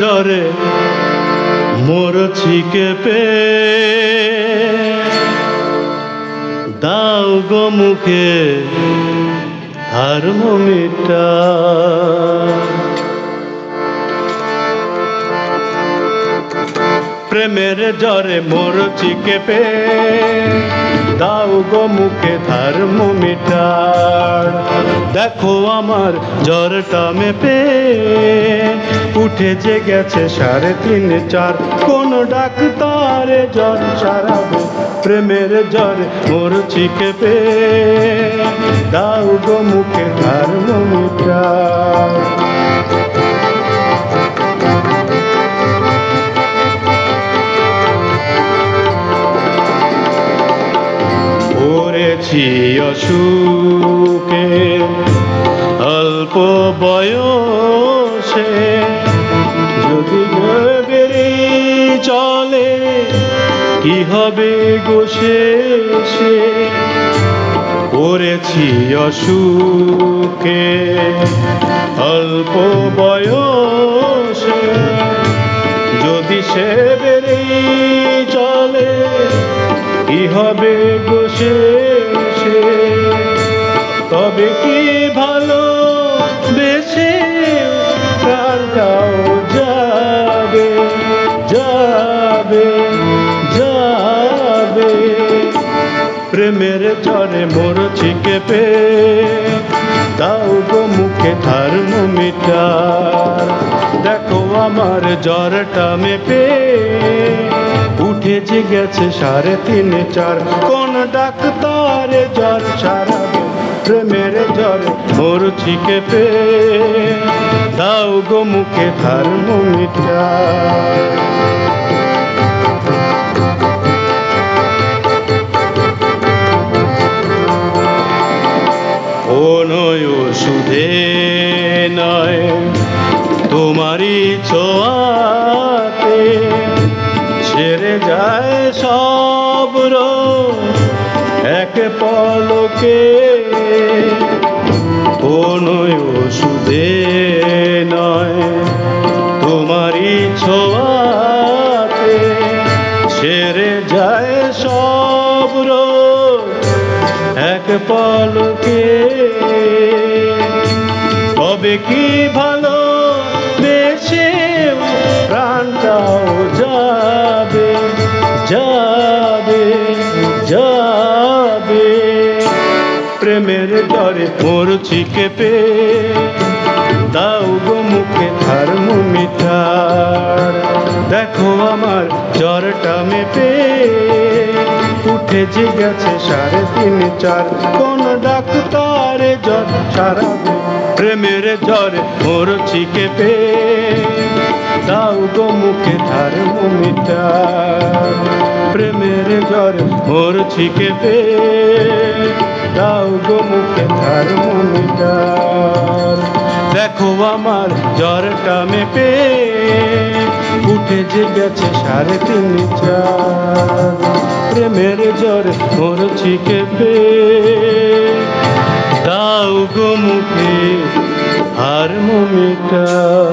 ডরে মোর ছিকে পে। দাও গো মুখে থার্মোমিটার প্রেমের জ্বরে মোর চিকে পে। দাও গো মুখে থার্মোমিটার দেখো আমার জ্বরটা মেপে। উঠে যে গেছে সাড়ে তিন চার। কোন ডাক্তারে জ্বর সারাবো, প্রেমের জ্বরে মোর চিকে পে। দাও গো মুখে থার্মোমিটার পড়েছি অসুখে, অল্প বয়সে চলে, কি হবে গোসে সে পড়েছি অসুখে অল্প বয়সে। যদি সে বেরি চলে, কি হবে গোসে সে তবে কি ভালো বেশে প্রাণটাও প্রেমের চরে মোর ছিকে পে। দাও গো মুখে থার্মোমিটার দেখো আমার জ্বরটা মেপে। উঠে যে গেছে সাড়ে তিন চার। কোন ডাক্তারে জ্বর সারাবে? প্রেমের জ্বর মোর ছিকে পে। দাও গো মুখে থার্মোমিটার নয় ওষুধে নয়। তোমারই ছোঁয়াতে ছেড়ে যায় সব এক পলকে কোনো ওষুধে এক পলকে। তবে কি ভালো বেশে প্রাণটাও যাবে যাবে যাবে। প্রেমের দরে মোর চিকে পে দাও গো মুখে থার্মোমিটার দেখো আমার জ্বরটা মেপে। যে গেছে সাড়ে তিন, চার। কোন ডাক্তারে জ্বর সারাবে? প্রেমের জ্বরে মোর চিকে পে দাও গো মুখে থার্মোমিটার প্রেমের জ্বরে মোর চিকে পে দাও গো মুখে থার্মোমিটার দেখো আমার জ্বরটা মেপে, উঠে যে গেছে সাড়ে তিন প্রেমের জ্বর মোর ছিকে পে। দাও গো মুখে হারমোমিটার